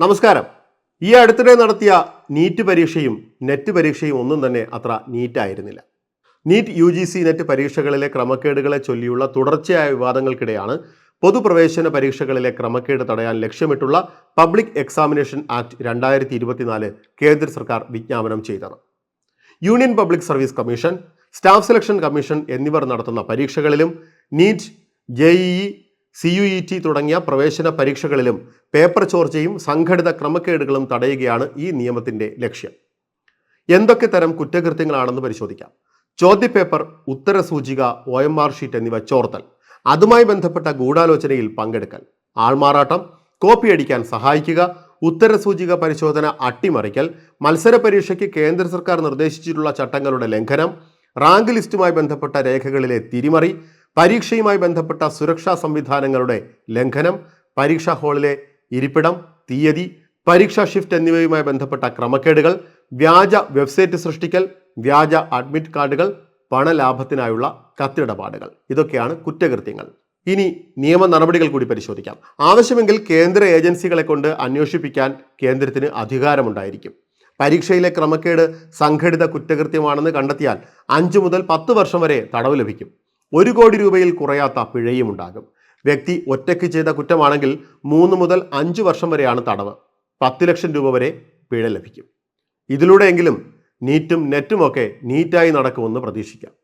നമസ്കാരം. ഈ അടുത്തിടെ നടത്തിയ നീറ്റ് പരീക്ഷയും നെറ്റ് പരീക്ഷയും ഒന്നും തന്നെ അത്ര നീറ്റായിരുന്നില്ല. NEET U G C NET പരീക്ഷകളിലെ ക്രമക്കേടുകളെ ചൊല്ലിയുള്ള തുടർച്ചയായ വിവാദങ്ങൾക്കിടെയാണ് പൊതുപ്രവേശന പരീക്ഷകളിലെ ക്രമക്കേട് തടയാൻ ലക്ഷ്യമിട്ടുള്ള പബ്ലിക് എക്സാമിനേഷൻ ആക്ട് രണ്ടായിരത്തി ഇരുപത്തിനാല് കേന്ദ്ര സർക്കാർ വിജ്ഞാപനം ചെയ്തത്. Union Public Service Commission Staff Selection Commission എന്നിവർ നടത്തുന്ന പരീക്ഷകളിലും NEET J E C U E T തുടങ്ങിയ പ്രവേശന പരീക്ഷകളിലും പേപ്പർ ചോർച്ചയും സംഘടിത ക്രമക്കേടുകളും തടയുകയാണ് ഈ നിയമത്തിന്റെ ലക്ഷ്യം. എന്തൊക്കെ തരം കുറ്റകൃത്യങ്ങളാണെന്ന് പരിശോധിക്കാം. ചോദ്യപേപ്പർ ഉത്തരസൂചിക ഒ എം ആർ ഷീറ്റ് എന്നിവ ചോർത്തൽ അതുമായി ബന്ധപ്പെട്ട ഗൂഢാലോചനയിൽ പങ്കെടുക്കൽ ആൾമാറാട്ടം കോപ്പി അടിക്കാൻ സഹായിക്കുക ഉത്തരസൂചിക പരിശോധന അട്ടിമറിക്കൽ മത്സര പരീക്ഷയ്ക്ക് കേന്ദ്ര സർക്കാർ നിർദ്ദേശിച്ചിട്ടുള്ള ചട്ടങ്ങളുടെ ലംഘനം റാങ്ക് ലിസ്റ്റുമായി ബന്ധപ്പെട്ട രേഖകളിലെ തിരിമറി പരീക്ഷയുമായി ബന്ധപ്പെട്ട സുരക്ഷാ സംവിധാനങ്ങളുടെ ലംഘനം പരീക്ഷാ ഹാളിലെ ഇരിപ്പിടം തീയതി പരീക്ഷാ ഷിഫ്റ്റ് എന്നിവയുമായി ബന്ധപ്പെട്ട ക്രമക്കേടുകൾ വ്യാജ വെബ്സൈറ്റ് സൃഷ്ടിക്കൽ വ്യാജ അഡ്മിറ്റ് കാർഡുകൾ പണലാഭത്തിനായുള്ള കത്തിടപാടുകൾ. ഇതൊക്കെയാണ് കുറ്റകൃത്യങ്ങൾ. ഇനി നിയമ നടപടികൾ കൂടി പരിശോധിക്കാം. ആവശ്യമെങ്കിൽ കേന്ദ്ര ഏജൻസികളെ കൊണ്ട് അന്വേഷിപ്പിക്കാൻ കേന്ദ്രത്തിന് അധികാരമുണ്ടായിരിക്കും. പരീക്ഷയിലെ ക്രമക്കേട് സംഘടിത കുറ്റകൃത്യമാണെന്ന് കണ്ടെത്തിയാൽ അഞ്ചു മുതൽ പത്ത് വർഷം വരെ തടവ് ലഭിക്കും. ഒരു കോടി രൂപയിൽ കുറയാത്ത പിഴയും ഉണ്ടാകും. വ്യക്തി ഒറ്റയ്ക്ക് ചെയ്ത കുറ്റമാണെങ്കിൽ മൂന്ന് മുതൽ അഞ്ച് വർഷം വരെയാണ് തടവ്. പത്ത് ലക്ഷം രൂപ വരെ പിഴ ലഭിക്കും. ഇതിലൂടെയെങ്കിലും നീറ്റും നെറ്റുമൊക്കെ നീറ്റായി നടക്കുമെന്ന് പ്രതീക്ഷിക്കാം.